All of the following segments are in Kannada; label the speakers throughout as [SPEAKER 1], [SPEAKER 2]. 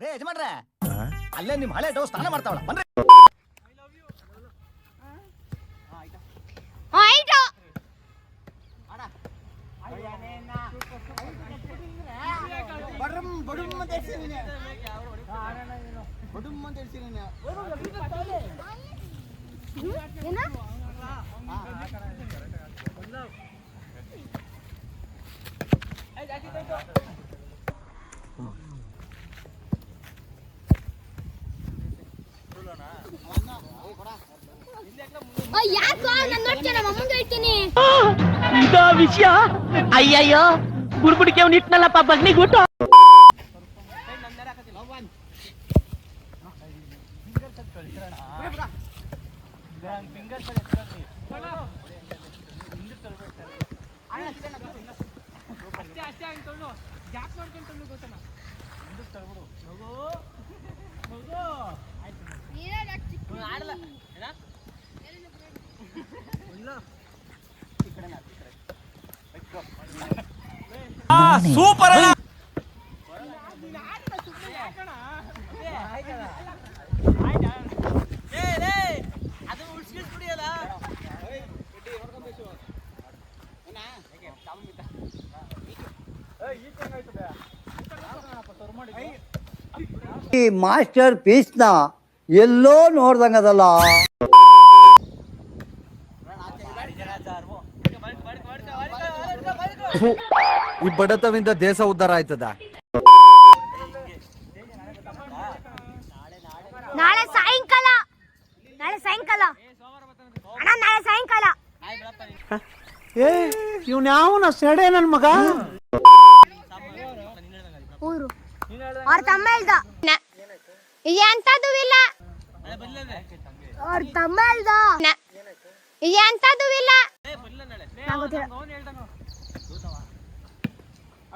[SPEAKER 1] ರೇ ಯಜಮಾನ್ರೆ ಅಲ್ಲೇ ನಿಮ್ ಹಳೆ ಡೋ ಸ್ನಾನ ಮಾಡ್ತಾವಳ ಬನ್ರಿ
[SPEAKER 2] ಆಯ್ತು ಏನ ಯಾಕೋ ನಾನು ನೋಡ್ತೀನಿ ನಮ್ಮ ಅಮ್ಮಂಗೆ ಹೇಳ್ತೀನಿ.
[SPEAKER 3] ಇದೋ ವಿಷಯ? ಅಯ್ಯಯ್ಯೋ ಬುಡ್ಬುಡಿಕೆ ಅವ್ನು ಇಟ್ನಲ್ಲಪ್ಪ ಬಗ್ನಿಗುಟ್ಟು
[SPEAKER 4] ಸೂಪರ್
[SPEAKER 5] ಈ ಮಾಸ್ಟರ್ ಪೀಸ್ನ ಎಲ್ಲೋ ನೋಡ್ದಂಗದಲ್ಲ.
[SPEAKER 1] ಈ ಬಡತವಿಂದ ದೇಶ ಉದ್ಧಾರ ಆಯ್ತದ?
[SPEAKER 2] ನಾಳೆ ಸಾಯಂಕಾಲ. ನಾಳೆ ಸಾಯಂಕಾಲ. ಅಣ್ಣ ನಾಳೆ ಸಾಯಂಕಾಲ.
[SPEAKER 6] ಏ ಇವ್ನ ಯಾವನ ಸೆಡೆ ನನ್ ಮಗ?
[SPEAKER 2] ಊರು. ಅವ್ರ ತಮ್ಮ ಹೇಳ್ದ. ಎಂತದು ಇಲ್ಲ ಅವ್ರ ತಮ್ಮ ಹೇಳ್ದ. ಎಂತದು ಇಲ್ಲ ಗೊತ್ತಿಲ್ಲ.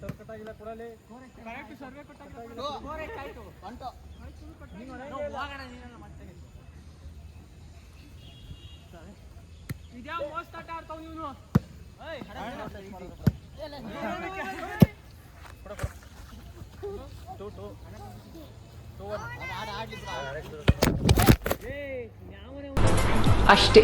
[SPEAKER 7] ಸರ್ಕಟಾಗಿಲ್ಲ ಕೊಡಲಿ ಕರೆಕ್ಟ್ ಸರ್ವೆ
[SPEAKER 8] ಕೊಟ್ಟಾಗಿಲ್ಲ ಕೋರೆಕ್ಟಾಯ್ತು ಬಂತ ನೀನು ಹೋಗೋಣ ನೀನು ಮಾಡ್ತೀನಿ ಇದ್ಯಾವ ಮೋಸ್ಟ್ ಆಟ ಆಡ್ತಾವ ನೀನು ಏಯ್ ಕೊಡ ಟೂ ಟೂ ಟೂ ಆಡ್ ಆಡ್ಲಿ
[SPEAKER 9] ಅಷ್ಟೇ.